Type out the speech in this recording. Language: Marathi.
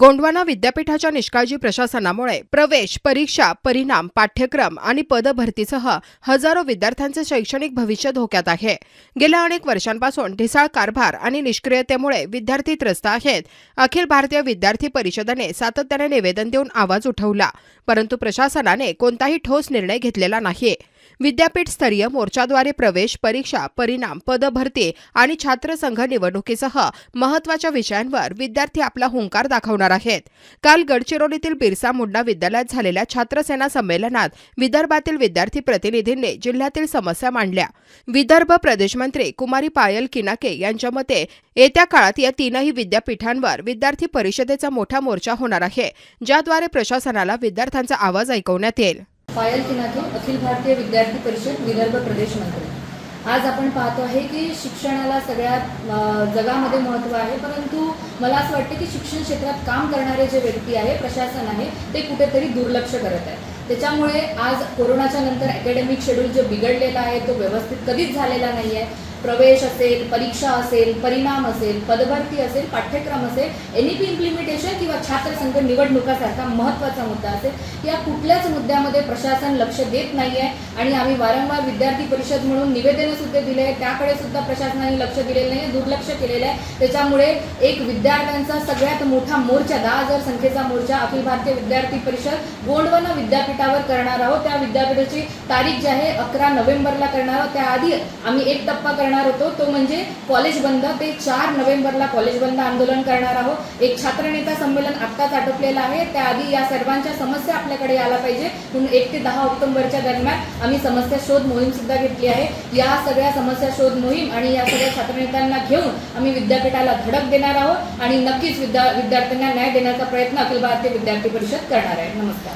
गोंडवाना विद्यापीठाच्या निष्काळजी प्रशासनामुळे प्रवेश परीक्षा परिणाम पाठ्यक्रम आणि पदभरतीसह हजारो विद्यार्थ्यांचे शैक्षणिक भविष्य धोक्यात आहे. गेल्या अनेक वर्षांपासून ढिसाळ कारभार आणि निष्क्रियतेमुळे विद्यार्थी त्रस्त आहेत. अखिल भारतीय विद्यार्थी परिषदेने सातत्याने निवेदन देऊन आवाज उठवला. परंतु प्रशासनाने कोणताही ठोस निर्णय घेतलेला नाही विद्यापीठ स्तरीय मोर्चाद्वारे प्रवेश परीक्षा परिणाम पदभरती आणि छात्रसंघ निवडणुकीसह महत्त्वाच्या विषयांवर विद्यार्थी आपला हुंकार दाखवणार आहेत. काल गडचिरोलीतील बिरसा मुंडा विद्यालयात झालेल्या छात्रसेना संमेलनात विदर्भातील विद्यार्थी प्रतिनिधींनी जिल्ह्यातील समस्या मांडल्या. विदर्भ प्रदेशमंत्री कुमारी पायल किनाके यांच्या मते येत्या काळात या तीनही विद्यापीठांवर विद्यार्थी परिषदेचा मोठा मोर्चा होणार आहे ज्याद्वारे प्रशासनाला विद्यार्थ्यांचा आवाज ऐकवण्यात येईल. पायल किनाके अखिल भारतीय विद्यार्थी परिषद विदर्भ प्रदेश मंत्री. आज आपण पाहतो आहे की शिक्षणाला सगळ्यात जगामध्ये महत्त्व आहे परंतु मला असं वाटतं की शिक्षण क्षेत्रात काम करणारे जे व्यक्ती आहे प्रशासन आहे ते कुठेतरी दुर्लक्ष करत आहे. त्याच्यामुळे आज कोरोनाच्या नंतर अकॅडमिक शेड्यूल जो बिघडलेला आहे तो व्यवस्थित कधीच झालेला नाही आहे प्रवेश असेल परीक्षा असेल परिणाम असेल पदभरती असेल पाठ्यक्रम असेल एन ई पी इम्प्लिमेंटेशन किंवा छात्रसंघ निवडणुकासारखा महत्त्वाचा मुद्दा असेल या कुठल्याच मुद्द्यामध्ये प्रशासन लक्ष देत नाही आहे आणि आम्ही वारंवार विद्यार्थी परिषद म्हणून निवेदनं सुद्धा दिले आहे त्याकडे सुद्धा प्रशासनाने लक्ष दिलेलं नाही आहे दुर्लक्ष केलेलं आहे. त्याच्यामुळे एक विद्यार्थ्यांचा सगळ्यात मोठा मोर्चा दहा हजार संख्येचा मोर्चा अखिल भारतीय विद्यार्थी परिषद गोंडवाना विद्यापीठावर करणार आहोत. त्या विद्यापीठाची तारीख जी आहे अकरा नोव्हेंबरला करणार आहोत. त्याआधी आम्ही एक टप्पा करणार होतो. तो म्हणजे कॉलेज बंद. ते चार नोव्हेंबरला कॉलेज बंद आंदोलन करणार आहोत. एक छात्र नेता संमेलन आत्ताच आटोपलेलं आहे. त्याआधी या सर्वांच्या समस्या आपल्याकडे आला पाहिजे. म्हणून एक ते दहा ऑक्टोबरच्या दरम्यान आम्ही समस्या शोध मोहीम सुद्धा घेतली आहे. या सगळ्या समस्या शोध मोहीम आणि या सगळ्या छात्रनेत्यांना घेऊन आम्ही विद्यापीठाला धडक देणार आहोत. आणि नक्कीच विद्या विद्यार्थ्यांना न्याय देण्याचा प्रयत्न अखिल भारतीय विद्यार्थी परिषद करणार आहे. नमस्कार.